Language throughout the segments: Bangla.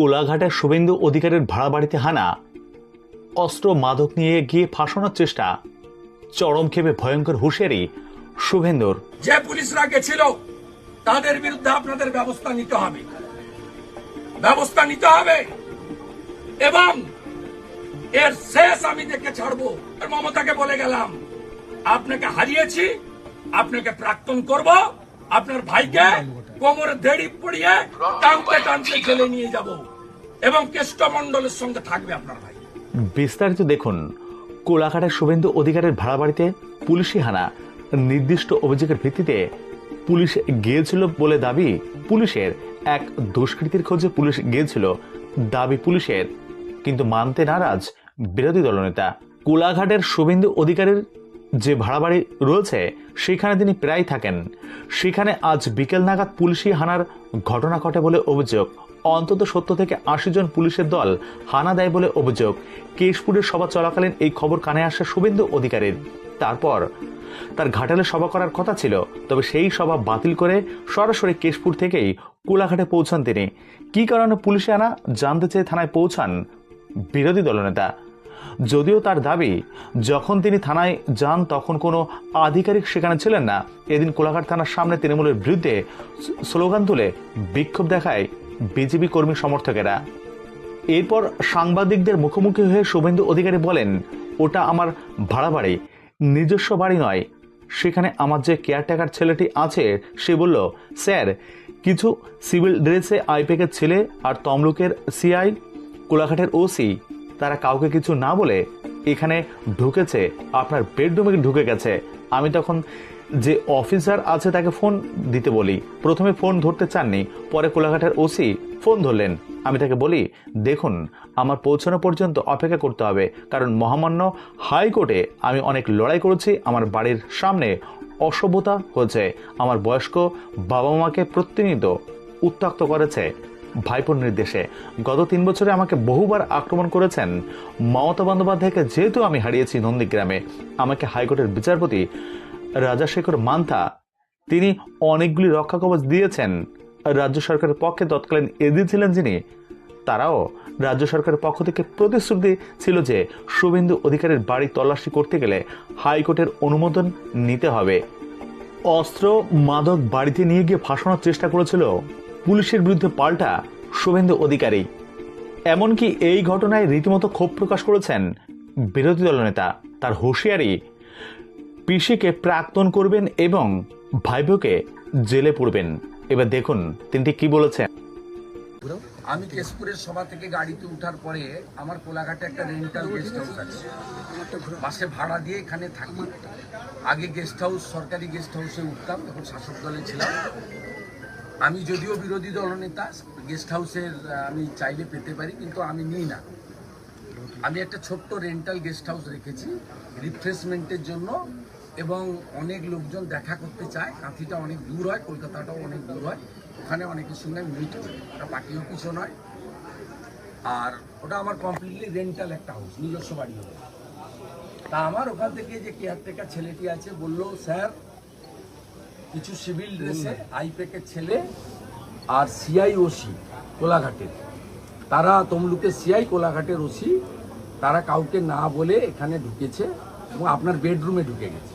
কোলাঘাটের শুভেন্দু অধিকারের ভাড়া বাড়িতে হানা। অস্ত্র মাদক নিয়ে গিয়ে ফাঁসানোর চেষ্টা। চরম খেপে ভয়ঙ্কর হুঁশিয়ারি শুভেন্দুর। যে পুলিশরা গেছিল, তাদের বিরুদ্ধে আপনাদের ব্যবস্থা নিতে হবে। ব্যবস্থা নিতে হবে। এবং এর শেষ আমি দেখে ছাড়বো। মমতাকে বলে গেলাম, আপনাকে হারিয়েছি, আপনাকে প্রাক্তন করব, আপনার ভাইকে কোমরে দেড়ি পড়িয়ে টানতে টানতে জেলে নিয়ে যাব। এবং কেষ্টমণ্ডলের সঙ্গে থাকবে আপনার ভাই। বিস্তারিত দেখুন। কোলাঘাটের শুভেন্দু অধিকারের ভাড়া বাড়িতে পুলিশি হানা। নির্দিষ্ট অভিযোগের ভিত্তিতে পুলিশ গিয়েছিল বলে দাবি পুলিশের। এক দুষ্কৃতির খোঁজে পুলিশ গিয়েছিল দাবি পুলিশের। কিন্তু মানতে নারাজ বিরোধী দলনেতা কোলাঘাটের শুভেন্দু অধিকারের যে ভাড়া বাড়ি রয়েছে, সেখানে তিনি প্রায় থাকেন। সেখানে আজ বিকেল নাগাদ পুলিশি হানার ঘটনা ঘটে বলে অভিযোগ অন্তত সত্তর থেকে আশি জন পুলিশের দল হানা দেয় বলে অভিযোগ। কেশপুরের সভা চলাকালীন এই খবর কানে আসে শুভেন্দু অধিকারীর। তারপর তার ঘাটালে সভা করার কথা ছিল, তবে সেই সভা বাতিল করে সরাসরি কেশপুর থেকেই কোলাঘাটে পৌঁছান তিনি। কী কারণে পুলিশে আনা জানতে চেয়ে থানায় পৌঁছান বিরোধী দলনেতা। যদিও তার দাবি, যখন তিনি থানায় যান তখন কোনো আধিকারিক সেখানে ছিলেন না। এদিন কোলাঘাট থানার সামনে তৃণমূলের বিরুদ্ধে স্লোগান তুলে বিক্ষোভ দেখায় বিজেপি কর্মী সমর্থকেরা। এরপর সাংবাদিকদের মুখোমুখি হয়ে শুভেন্দু অধিকারী বলেন, ওটা আমার ভাড়া বাড়ি, নিজস্ব বাড়ি নয়। সেখানে আমার যে কেয়ারটেকার ছেলেটি আছে, সে বলল, স্যার, কিছু সিভিল ড্রেসে আইপেকের ছেলে আর তমলুকের সিআই, কোলাঘাটের ওসি, তারা কাউকে কিছু না বলে এখানে ঢুকেছে। আপনার বেডরুমে ঢুকে গেছে। আমি তখন যে অফিসার আছে তাকে ফোন দিতে বলি। প্রথমে ফোন ধরতে চাননি, পরে কোলাঘাটের ওসি ফোন ধরলেন। আমি তাকে বলি, দেখুন, আমার পৌঁছানো পর্যন্ত অপেক্ষা করতে হবে, কারণ মহামান্য হাইকোর্টে আমি অনেক লড়াই করেছি, আমার বাড়ির সামনে অসভ্যতা হয়েছে, আমার বয়স্ক বাবা মাকে প্রতিনিয়ত উত্তক্ত করেছে, ভাইপোর নির্দেশে। গত তিন বছরে আমাকে বহুবার আক্রমণ করেছেন। মমতা বন্দ্যোপাধ্যায়কে যেহেতু আমি হারিয়েছি নন্দীগ্রামে, আমাকে হাইকোর্টের বিচারপতি রাজাশেখর মান্থা। তিনি অনেকগুলি রক্ষা কবচ দিয়েছেন। রাজ্য সরকারের পক্ষে তৎকালীন এদি ছিলেন যিনি। তারাও রাজ্য সরকারের পক্ষ থেকে প্রতিশ্রুতি ছিল যে শুভেন্দু অধিকারের বাড়ি তল্লাশি করতে গেলে হাইকোর্টের অনুমোদন নিতে হবে। অস্ত্র মাদক বাড়িতে নিয়ে গিয়ে ফাঁসানোর চেষ্টা করেছিল পুলিশের বিরুদ্ধে পাল্টা শুভেন্দু অধিকারী। এমনকি এই ঘটনায় রীতিমতো ক্ষোভ প্রকাশ করেছেন বিরোধী দলনেতা। তার হুঁশিয়ারি পিসিকে প্রাক্তন করবেন এবং ভাইবোকে জেলে পড়বেন। এবার দেখুন তিনি কি বলেছেন। আমি কেশপুরের সভা থেকে গাড়িতে উঠার পরে আমার কোলাঘাটে একটা রেন্টাল গেস্ট হাউস আছে। বাসে ভাড়া দিয়ে এখানে থাকি। আগে গেস্ট হাউস, সরকারি গেস্ট হাউসে উঠতাম, তখন শাসক দলে ছিলাম। আমি যদিও বিরোধী দলনেতা, গেস্ট হাউসের আমি চাইলে পেতে পারি, কিন্তু আমি নিই না। আমি একটা ছোট্ট রেন্টাল গেস্ট হাউস রেখেছি, রিফ্রেশমেন্টের জন্য। এবং অনেক লোকজন দেখা করতে চায়। কাঁথিটা অনেক দূর হয়, কলকাতাটাও অনেক দূর হয়। ওখানে অনেকের সঙ্গে মিট করি। ওটা পার্টি অফিসও নয় আর ওটা আমার কমপ্লিটলি রেন্টাল একটা হাউস নিজস্ব বাড়ি হবে। তা আমার ওখান থেকে যে কেয়ারটেকার ছেলেটি আছে, বলল, স্যার, কিছু সিভিল ড্রেসে আইপ্যাকের ছেলে আর সিআই ওসি কোলাঘাটের তারা তমলুকের সিআই কোলাঘাটের ওসি তারা কাউকে না বলে এখানে ঢুকেছে এবং আপনার বেডরুমে ঢুকে গেছে।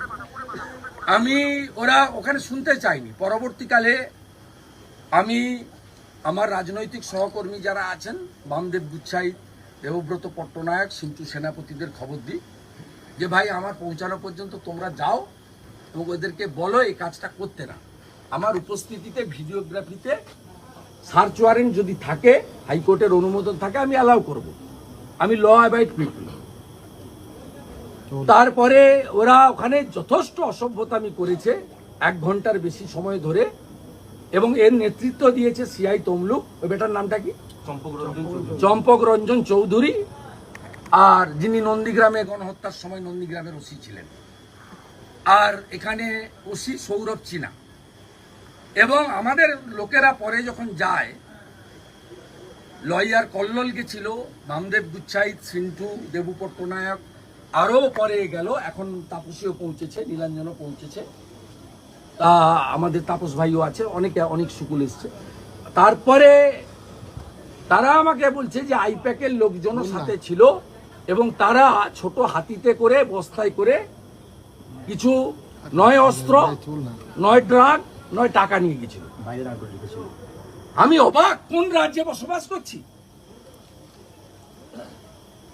আমি ওরা ওখানে শুনতে চাইনি। পরবর্তীকালে আমি আমার রাজনৈতিক সহকর্মী যারা আছেন, বামদেব গুচ্ছাই, দেবব্রত পট্টনায়ক সিন্টু সেনাপতিদের খবর দিই যে, ভাই, আমার পৌঁছানো পর্যন্ত তোমরা যাও এবং ওদেরকে বলো এই কাজটা করতে না। আমার উপস্থিতিতে, ভিডিওগ্রাফিতে সার্চ ওয়ারেন্ট যদি থাকে, হাইকোর্টের অনুমোদন থাকে, আমি অ্যালাউ করব। আমি ল অ্যাবাইড পিপল তারপরে ওরা ওখানে যথেষ্ট অসভ্যতামি করেছে এক ঘণ্টার বেশি সময় ধরে এবং এর নেতৃত্ব দিয়েছে সিআই তমলুক। ওই বেটার নামটা কি? চম্পক রঞ্জন চৌধুরী। আর যিনি নন্দীগ্রামে গণহত্যার সময় নন্দীগ্রামের ওসি ছিলেন। আর এখানে ওসি সৌরভ চীনা। এবং আমাদের লোকেরা পরে যখন যায় লয়ার কল্লোল গেছিল বামদেব গুচ্ছাইত সিন্টু দেবু পট্টনায়ক আরও পরে গেল এখন তাপসীও পৌঁছেছে নীলাঞ্জনও পৌঁছেছে। তা আমাদের তাপস ভাইও আছে অনেকে অনেক সুকুল এসছে। তারপরে তারা আমাকে বলছে যে আইপ্যাকের লোকজনও সাথে ছিল এবং তারা ছোট হাতিতে করে বস্তায় করে কিছু নয় অস্ত্র নয় ড্রাগ নয় টাকা নিয়ে গেছিল। আমি অবাক কোন রাজ্যে বসবাস করছি?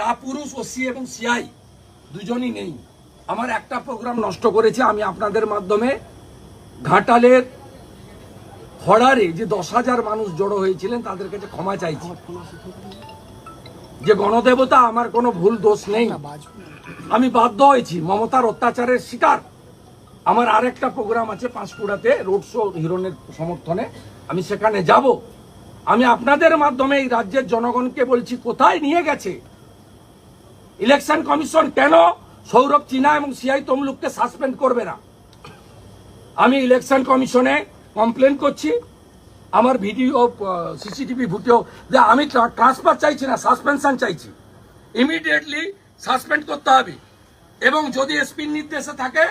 তা পুরুষ ও সি এবং সিআই দুজনই নেই। আমার একটা প্রোগ্রাম নষ্ট করেছে, আমি আপনাদের মাধ্যমে ঘাটালের খড়ারে যে দশ হাজার মানুষ জড়ো হয়েছিলেন, তাদের কাছে ক্ষমা চাইছি। যে গণদেবতা, আমার কোনো ভুল দোষ নেই। আমি বাধ্য হয়েছি, মমতার অত্যাচারের শিকার। আমার আরেকটা প্রোগ্রাম আছে পাঁশকুড়াতে রোড শো হিরণের সমর্থনে। আমি সেখানে যাব। আমি আপনাদের মাধ্যমে এই রাজ্যের জনগণকে বলছি, কোথায় নিয়ে গেছে? ইলেকশন কমিশন কেন সৌরভ চীনা এবং সিআই তমলুককে সাসপেন্ড করবে না? আমি ইলেকশন কমিশনে কমপ্লেন করছি। আমার ভিডিও সিসিটিভি ফুটেও যে আমি ট্রান্সফার চাইছি না, সাসপেনশন চাইছি। ইমিডিয়েটলি সাসপেন্ড করতে হবে। এবং যদি এসপির নির্দেশে থাকে,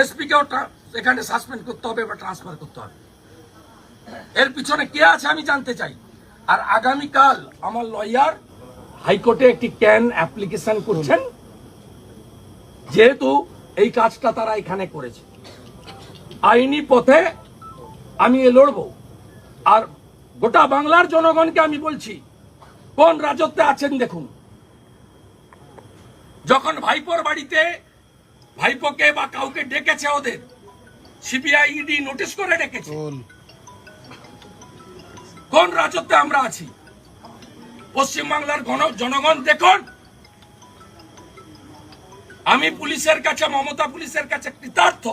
এসপিকেও এখানে সাসপেন্ড করতে হবে বা ট্রান্সফার করতে হবে। এর পিছনে কে আছে আমি জানতে চাই। আর আগামীকাল আমার লয়ার হাইকোর্টে একটি ক্যান অ্যাপ্লিকেশন করছেন। যেহেতু এই কাজটা তারা এখানে করেছে। আইনি পথে আমি এ লড়বো। আর গোটা বাংলার জনগণকে আমি বলছি কোন রাজত্বে আছেন দেখুন। যখন ভাইপোর বাড়িতে ভাইপোকে বা কাউকে ডেকেছে ওদের সিবিআই ইডি নোটিশ করে ডেকেছে। কোন রাজত্বে আমরা আছি? পশ্চিমবাংলার গণ- জনগণ দেখুন। আমি পুলিশের কাছে, মমতা পুলিশের কাছে কৃতার্থ।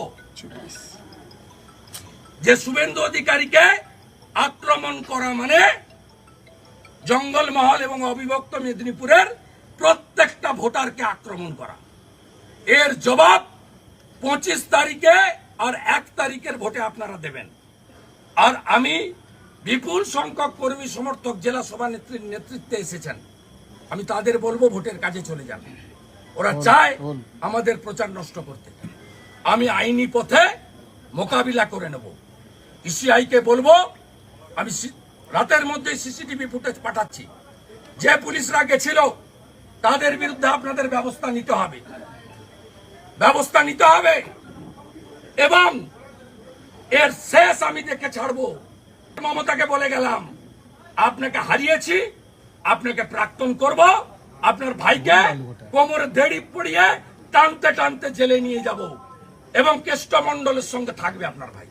যে শুভেন্দু অধিকারীকে আক্রমণ করা মানে জঙ্গলমহল এবং অবিভক্ত মেদিনীপুরের প্রত্যেকটা ভোটারকে আক্রমণ করা। এর জবাব পঁচিশ তারিখে আর এক তারিখের ভোটে আপনারা দেবেন। আর আমি বিপুল সংখ্যক কর্মী সমর্থক জেলা সভা নেত্রীর নেতৃত্বে এসেছেন। আমি তাদের বলব ভোটের কাজে চলে যান। ওরা চায় আমাদের প্রচার নষ্ট করতে। আমি আইনি পথে মোকাবিলা করে নেব। ইসিআইকে বলব আমি রাতের মধ্যে সিসিটিভি ফুটেজ পাঠাচ্ছি। যে পুলিশরা গেছিল তাদের বিরুদ্ধে আপনাদের ব্যবস্থা নিতে হবে। ব্যবস্থা নিতে হবে। এবং এর শেষ আমি দেখে ছাড়বো। মমতাকে বলে গেলাম আপনাকে হারিয়েছি আপনাকে প্রাক্তন করব আপনার ভাইকে কোমরে দেড়ি পড়িয়ে টানতে টানতে জেলে নিয়ে যাব এবং কেষ্টমণ্ডলের সঙ্গে থাকবে আপনার ভাই।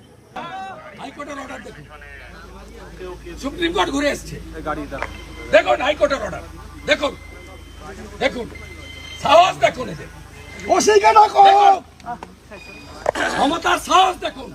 হাইকোর্টের অর্ডার দেখুন। সুপ্রিম কোর্ট ঘুরে এসছে। দেখুন হাইকোর্টের অর্ডার দেখুন। দেখুন। সাহস দেখুন এদের। ক্ষমতার সাহস দেখুন।